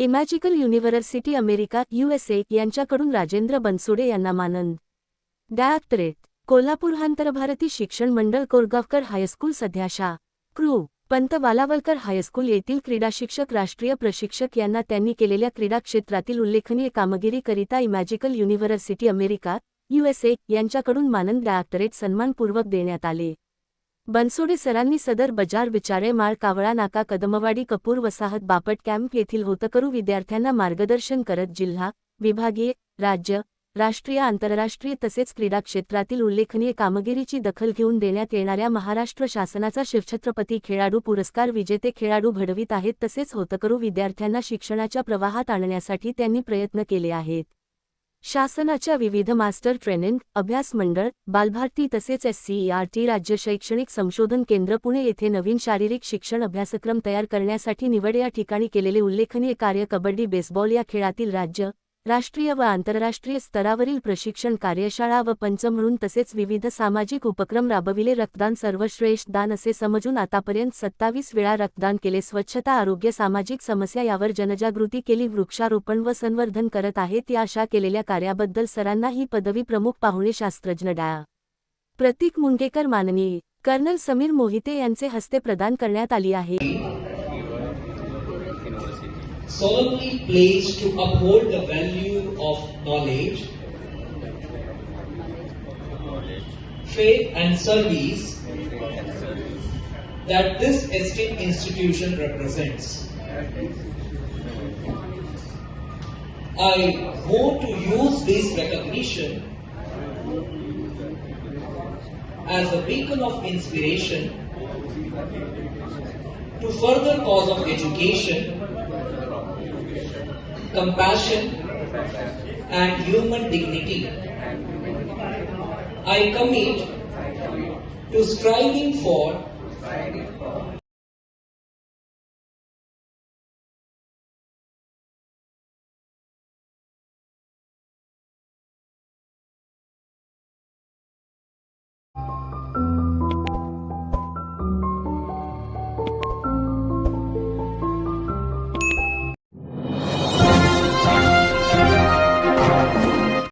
इमॅजिकल university America USA यांच्याकडून राजेंद्र बनसुडे यांना मानन डायरेक्टरेट कोल्हापूर आंतरभारती शिक्षण मंडळ कोरगावकर हायस्कूल सध्या शा क्रू पंत वालावलकर हायस्कूल येथील क्रीडा शिक्षक राष्ट्रीय प्रशिक्षक यांना त्यांनी केलेल्या क्रीडा क्षेत्रातील उल्लेखनीय कामगिरीकरिता इमॅजिकल युनिव्हर्सिटी अमेरिका यूएसए यांच्याकडून मानन डायरेक्टरेट सन्मानपूर्वक देण्यात आले. बनसोडे सरांनी सदर बजार विचारे माळ कावळा नाका कदमवाडी कपूर वसाहत बापट कॅम्प येथील होतकरू विद्यार्थ्यांना मार्गदर्शन करत जिल्हा विभागीय राज्य राष्ट्रीय आंतरराष्ट्रीय तसेच क्रीडा क्षेत्रातील उल्लेखनीय कामगिरीची दखल घेऊन देण्यात येणाऱ्या महाराष्ट्र शासनाचा शिवछत्रपती खेळाडू पुरस्कार विजेते खेळाडू घडवित आहेत तसेच होतकरू विद्यार्थ्यांना शिक्षणाच्या प्रवाहात आणण्यासाठी त्यांनी प्रयत्न केले आहेत. शासनाच्या विविध मास्टर ट्रेनिंग अभ्यास मंडळ बालभारती तसेच एससीईआरटी राज्य शैक्षणिक संशोधन केंद्र पुणे येथे नवीन शारीरिक शिक्षण अभ्यासक्रम तयार करण्यासाठी निवड या ठिकाणी केलेले उल्लेखनीय कार्य कबड्डी बेसबॉल या खेळातील राज्य राष्ट्रीय व आंतरराष्ट्रीय स्तरावरील प्रशिक्षण कार्यशाळा व पंच म्हणून तसेच विविध सामाजिक उपक्रम राबविले रक्तदान सर्वश्रेष्ठ दान असे समजून आतापर्यंत सत्तावीस वेळा रक्तदान केले. स्वच्छता आरोग्य सामाजिक समस्या यावर जनजागृती केली. वृक्षारोपण व संवर्धन करत आहेत या अशा केलेल्या कार्याबद्दल सरांना ही पदवी प्रमुख पाहुणे शास्त्रज्ञ डा. प्रतीक मुंगेकर माननीय. कर्नल समीर मोहिते यांचे हस्ते प्रदान करण्यात आली आहे. Solemnly pledge to uphold the value of knowledge, faith and service that this esteemed institution represents. I want to use this recognition as a beacon of inspiration to further cause of education compassion, and human dignity. I commit to striving for